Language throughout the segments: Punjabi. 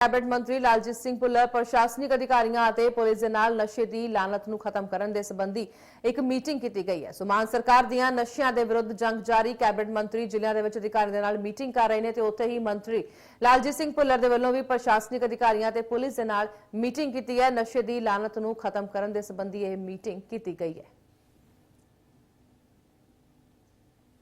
ਕੈਬਨਿਟ ਮੰਤਰੀ ਲਾਲਜੀਤ ਸਿੰਘ ਭੁੱਲਰ ਪ੍ਰਸ਼ਾਸਨਿਕ ਅਧਿਕਾਰੀਆਂ ਅਤੇ ਪੁਲਿਸ ਦੇ ਨਾਲ ਨਸ਼ੇ ਦੀ ਲਾਨਤ ਨੂੰ ਖਤਮ ਕਰਨ ਦੇ ਸੰਬੰਧੀ ਇੱਕ ਮੀਟਿੰਗ ਕੀਤੀ ਗਈ ਹੈ। ਸੁਮਾਨ ਸਰਕਾਰ ਦੀਆਂ ਨਸ਼ਿਆਂ ਦੇ ਵਿਰੁੱਧ ਜੰਗ ਜਾਰੀ, ਕੈਬਨਿਟ ਮੰਤਰੀ ਜ਼ਿਲ੍ਹਿਆਂ ਦੇ ਵਿੱਚ ਅਧਿਕਾਰੀਆਂ ਦੇ ਨਾਲ ਮੀਟਿੰਗ ਕਰ ਰਹੇ ਨੇ ਤੇ ਉੱਥੇ ਹੀ ਮੰਤਰੀ ਲਾਲਜੀਤ ਸਿੰਘ ਭੁੱਲਰ ਦੇ ਵੱਲੋਂ ਵੀ ਪ੍ਰਸ਼ਾਸਨਿਕ ਅਧਿਕਾਰੀਆਂ ਤੇ ਪੁਲਿਸ ਦੇ ਨਾਲ ਮੀਟਿੰਗ ਕੀਤੀ ਹੈ। ਨਸ਼ੇ ਦੀ ਲਾਨਤ ਨੂੰ ਖਤਮ ਕਰਨ ਦੇ ਸੰਬੰਧੀ ਇਹ ਮੀਟਿੰਗ ਕੀਤੀ ਗਈ ਹੈ।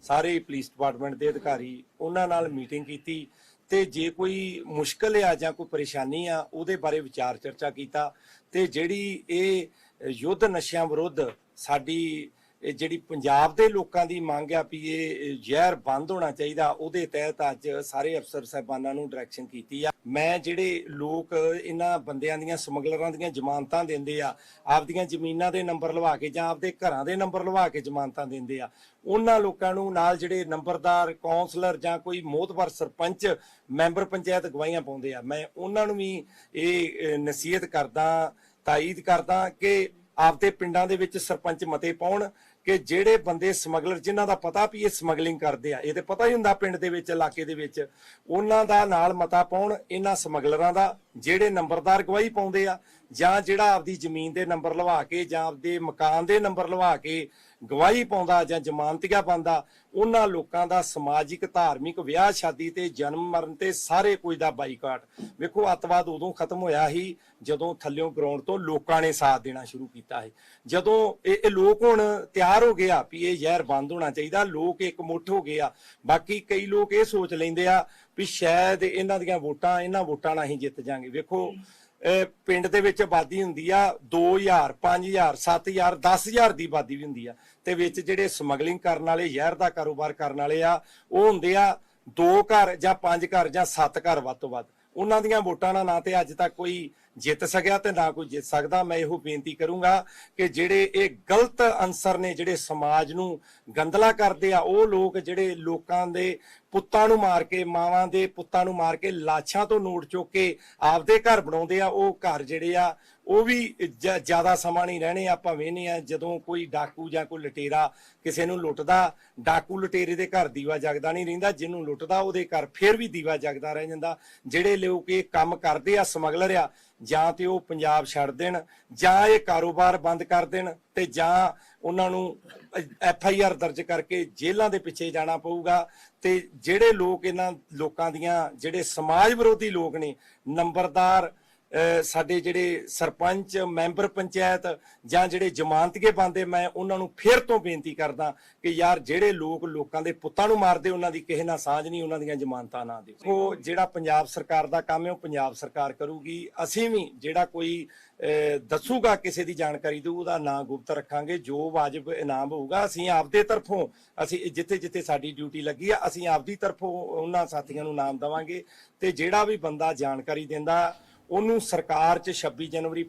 ਸਾਰੇ ਪੁਲਿਸ ਡਿਪਾਰਟਮੈਂਟ ਦੇ ਅਧਿਕਾਰੀ ਉਹਨਾਂ ਨਾਲ ਮੀਟਿੰਗ ਕੀਤੀ। ਤੇ ਜੇ ਕੋਈ ਮੁਸ਼ਕਲ ਆ ਜਾਂ ਕੋਈ ਪਰੇਸ਼ਾਨੀ ਆ, ਉਹਦੇ ਬਾਰੇ ਵਿਚਾਰ ਚਰਚਾ ਕੀਤਾ ਤੇ ਜਿਹੜੀ ਇਹ ਯੁੱਧ ਨਸ਼ਿਆਂ ਵਿਰੁੱਧ ਸਾਡੀ ਇਹ ਜਿਹੜੀ ਪੰਜਾਬ ਦੇ ਲੋਕਾਂ ਦੀ ਮੰਗ ਆ ਵੀ ਇਹ ਜ਼ਹਿਰ ਬੰਦ ਹੋਣਾ ਚਾਹੀਦਾ ਉਹਦੇ ਤਹਿਤ ਅੱਜ ਸਾਰੇ ਅਫਸਰ ਸਾਹਿਬਾਨਾਂ ਨੂੰ ਡਾਇਰੈਕਸ਼ਨ ਕੀਤੀ ਆ। ਮੈਂ ਜਿਹੜੇ ਲੋਕ ਇਹਨਾਂ ਬੰਦਿਆਂ ਦੀਆਂ ਸਮਗਲਰਾਂ ਦੀਆਂ ਜ਼ਮਾਨਤਾਂ ਦਿੰਦੇ ਆ ਆਪਦੀਆਂ ਜ਼ਮੀਨਾਂ ਦੇ ਨੰਬਰ ਲਵਾ ਕੇ ਜਾਂ ਆਪਦੇ ਘਰਾਂ ਦੇ ਨੰਬਰ ਲਵਾ ਕੇ ਜ਼ਮਾਨਤਾਂ ਦਿੰਦੇ ਆ ਉਹਨਾਂ ਲੋਕਾਂ ਨੂੰ ਨਾਲ ਜਿਹੜੇ ਨੰਬਰਦਾਰ ਕਾਉਂਸਲਰ ਜਾਂ ਕੋਈ ਮੋਹਤਵਰ ਸਰਪੰਚ ਮੈਂਬਰ ਪੰਚਾਇਤ ਗਵਾਹੀਆਂ ਪਾਉਂਦੇ ਆ। ਮੈਂ ਉਹਨਾਂ ਨੂੰ ਵੀ ਇਹ ਅਹ, ਨਸੀਹਤ ਕਰਦਾ ਤਾਇਦ ਕਰਦਾ ਕਿ ਆਪਦੇ ਪਿੰਡਾਂ ਦੇ ਵਿੱਚ ਸਰਪੰਚ ਮਤੇ ਪਾਉਣ ਕਿ ਜਿਹੜੇ ਬੰਦੇ ਸਮਗਲਰ, ਜਿਨ੍ਹਾਂ ਦਾ ਪਤਾ ਵੀ ਇਹ ਸਮਗਲਿੰਗ ਕਰਦੇ ਆ, ਇਹ ਤੇ ਪਤਾ ਹੀ ਹੁੰਦਾ ਪਿੰਡ ਦੇ ਵਿੱਚ, ਇਲਾਕੇ ਦੇ ਵਿੱਚ, ਉਹਨਾਂ ਦਾ ਨਾਲ ਮਤਾ ਪਾਉਣ, ਇਹਨਾਂ ਸਮਗਲਰਾਂ ਦਾ ਜਿਹੜੇ ਨੰਬਰਦਾਰ ਗਵਾਹੀ ਪਾਉਂਦੇ ਆ, ਜਾਂ ਜਿਹੜਾ ਆਪਦੀ ਜ਼ਮੀਨ ਦੇ ਨੰਬਰ ਲਵਾ ਕੇ, ਜਾਂ ਆਪਦੇ ਮਕਾਨ ਦੇ ਨੰਬਰ ਲਵਾ ਕੇ ਗਵਾਹੀ ਪਾਉਂਦਾ ਜਾਂ ਜ਼ਮਾਨਤੀਆ ਪਾਉਂਦਾ, ਉਹਨਾਂ ਲੋਕਾਂ ਦਾ ਸਮਾਜਿਕ, ਧਾਰਮਿਕ ਵਿਆਹ ਸ਼ਾਦੀ ਤੇ ਜਨਮ ਮਰਨ ਤੇ ਸਾਰੇ ਕੁਝ ਦਾ ਬਾਈਕਾਟ। ਵੇਖੋ, ਅੱਤਵਾਦ ਉਦੋਂ ਖਤਮ ਹੋਇਆ ਸੀ ਜਦੋਂ ਥੱਲਿਓਂ ਗਰਾਊਂਡ ਤੋਂ ਲੋਕਾਂ ਨੇ ਸਾਥ ਦੇਣਾ ਸ਼ੁਰੂ ਕੀਤਾ ਸੀ। ਜਦੋਂ ਇਹ ਇਹ ਲੋਕ ਹੁਣ ਤਿਆਰ ਹੋ ਗਏ ਆ ਵੀ ਇਹ ਜ਼ਹਿਰ ਬੰਦ ਹੋਣਾ ਚਾਹੀਦਾ, ਲੋਕ ਇੱਕ ਮੁੱਠ ਹੋ ਗਏ ਆ। ਬਾਕੀ ਕਈ ਲੋਕ ਇਹ ਸੋਚ ਲੈਂਦੇ ਆ ਵੀ ਸ਼ਾਇਦ ਇਹਨਾਂ ਦੀਆਂ ਵੋਟਾਂ, ਇਹਨਾਂ ਵੋਟਾਂ ਨਾਲ ਹੀ ਜਿੱਤ ਜਾਾਂਗੇ ਵੇਖੋ ਪਿੰਡ ਦੇ ਵਿੱਚ ਆਬਾਦੀ ਹੁੰਦੀ ਆ 2000 5000 7000 10000 ਦੀ ਆਬਾਦੀ ਵੀ ਹੁੰਦੀ ਆ। ਤੇ ਵਿੱਚ ਜਿਹੜੇ ਸਮਗਲਿੰਗ ਕਰਨ ਵਾਲੇ, ਜ਼ਹਿਰ ਦਾ ਕਾਰੋਬਾਰ ਕਰਨ ਵਾਲੇ ਆ, ਉਹ ਹੁੰਦੇ ਆ ਦੋ ਘਰ ਜਾਂ ਪੰਜ ਘਰ ਜਾਂ ਸੱਤ ਘਰ ਵੱਧ ਤੋਂ ਵੱਧ। ਉਹਨਾਂ ਦੀਆਂ ਵੋਟਾਂ ਨਾਲ ਨਾ ਤੇ ਅੱਜ ਤੱਕ ਕੋਈ ਜਿੱਤ ਸਕਿਆ ਤੇ ਨਾ ਕੋਈ ਜਿੱਤ ਸਕਦਾ, ਮੈਂ ਇਹੋ ਬੇਨਤੀ ਕਰੂੰਗਾ ਕਿ ਜਿਹੜੇ ਇਹ ਗਲਤ ਅਨਸਰ ਨੇ, ਜਿਹੜੇ ਸਮਾਜ ਨੂੰ ਗੰਦਲਾ ਕਰਦੇ ਆ, ਉਹ ਲੋਕ ਜਿਹੜੇ ਲੋਕਾਂ ਦੇ ਪੁੱਤਾਂ ਨੂੰ ਮਾਰ ਕੇ, ਮਾਵਾਂ ਦੇ ਪੁੱਤਾਂ ਨੂੰ ਮਾਰ ਕੇ ਲਾਸ਼ਾਂ ਤੋਂ ਨੋਟ ਚੁੱਕ ਕੇ ਆਪਦੇ ਘਰ ਬਣਾਉਂਦੇ ਆ, ਉਹ ਘਰ ਜਿਹੜੇ ਆ, ਉਹ ਵੀ ਜ਼ਿਆਦਾ ਸਮਾਂ ਨਹੀਂ ਰਹਿਣੇ ਆਪਾਂ ਵੇਹਨੇ ਆ, ਜਦੋਂ ਕੋਈ ਡਾਕੂ ਜਾਂ ਕੋਈ ਲਟੇਰਾ ਕਿਸੇ ਨੂੰ ਲੁੱਟਦਾ, ਡਾਕੂ ਲਟੇਰੇ ਦੇ ਘਰ ਦੀਵਾ ਜਗਦਾ ਨਹੀਂ ਰਹਿੰਦਾ, ਜਿਹਨੂੰ ਲੁੱਟਦਾ ਉਹਦੇ ਘਰ ਫਿਰ ਵੀ ਦੀਵਾ ਜਗਦਾ ਰਹਿ ਜਾਂਦਾ। ਜਿਹੜੇ ਲੋਕ ਇਹ ਕੰਮ ਕਰਦੇ ਆ, ਸਮਗਲਰ ਆ ਜਾਂ ਤੇ ਉਹ ਪੰਜਾਬ ਛੱਡ ਦੇਣ, ਜਾਂ ਇਹ ਕਾਰੋਬਾਰ ਬੰਦ ਕਰ ਦੇਣ ਤੇ ਜਾਂ ਉਹਨਾਂ ਨੂੰ ਐਫ ਆਈ ਆਰ ਦਰਜ ਕਰਕੇ ਜੇਲ੍ਹਾਂ ਦੇ ਪਿੱਛੇ ਜਾਣਾ ਪਊਗਾ। ਤੇ ਜਿਹੜੇ ਲੋਕ ਇਹਨਾਂ ਲੋਕਾਂ ਦੀਆਂ, ਜਿਹੜੇ ਸਮਾਜ ਵਿਰੋਧੀ ਲੋਕ ਨੇ, ਨੰਬਰਦਾਰ ਸਾਡੇ ਜਿਹੜੇ ਸਰਪੰਚ, ਮੈਂਬਰ ਪੰਚਾਇਤ ਜਾਂ ਜਿਹੜੇ ਜਮਾਨਤਗੇ ਬੰਦੇ, ਮੈਂ ਉਹਨਾਂ ਨੂੰ ਫਿਰ ਤੋਂ ਬੇਨਤੀ ਕਰਦਾ ਕਿ ਯਾਰ ਜਿਹੜੇ ਲੋਕ ਲੋਕਾਂ ਦੇ ਪੁੱਤਾਂ ਨੂੰ ਮਾਰਦੇ, ਉਹਨਾਂ ਦੀ ਕਿਸੇ ਨਾਲ ਸਾਂਝ ਨਹੀਂ, ਉਹਨਾਂ ਦੀਆਂ ਜ਼ਮਾਨਤਾਂ ਨਾ ਦਿਓ। ਉਹ ਜਿਹੜਾ ਪੰਜਾਬ ਸਰਕਾਰ ਦਾ ਕੰਮ ਹੈ, ਉਹ ਪੰਜਾਬ ਸਰਕਾਰ ਕਰੂਗੀ। ਅਸੀਂ ਵੀ ਜਿਹੜਾ ਕੋਈ ਦੱਸੂਗਾ ਕਿਸੇ ਦੀ ਜਾਣਕਾਰੀ ਦਊ ਉਹਦਾ ਨਾਂ ਗੁਪਤ ਰੱਖਾਂਗੇ। ਜੋ ਵਾਜਬ ਇਨਾਮ ਹੋਊਗਾ, ਅਸੀਂ ਆਪਦੇ ਤਰਫੋਂ, ਅਸੀਂ ਜਿੱਥੇ ਜਿੱਥੇ ਸਾਡੀ ਡਿਊਟੀ ਲੱਗੀ ਆ, ਅਸੀਂ ਆਪਦੀ ਤਰਫੋਂ ਉਹਨਾਂ ਸਾਥੀਆਂ ਨੂੰ ਨਾਮ ਦਵਾਂਗੇ ਤੇ ਜਿਹੜਾ ਵੀ ਬੰਦਾ ਜਾਣਕਾਰੀ ਦਿੰਦਾ ਉਹਨੂੰ ਸਰਕਾਰ 'ਚ 26 ਜਨਵਰੀ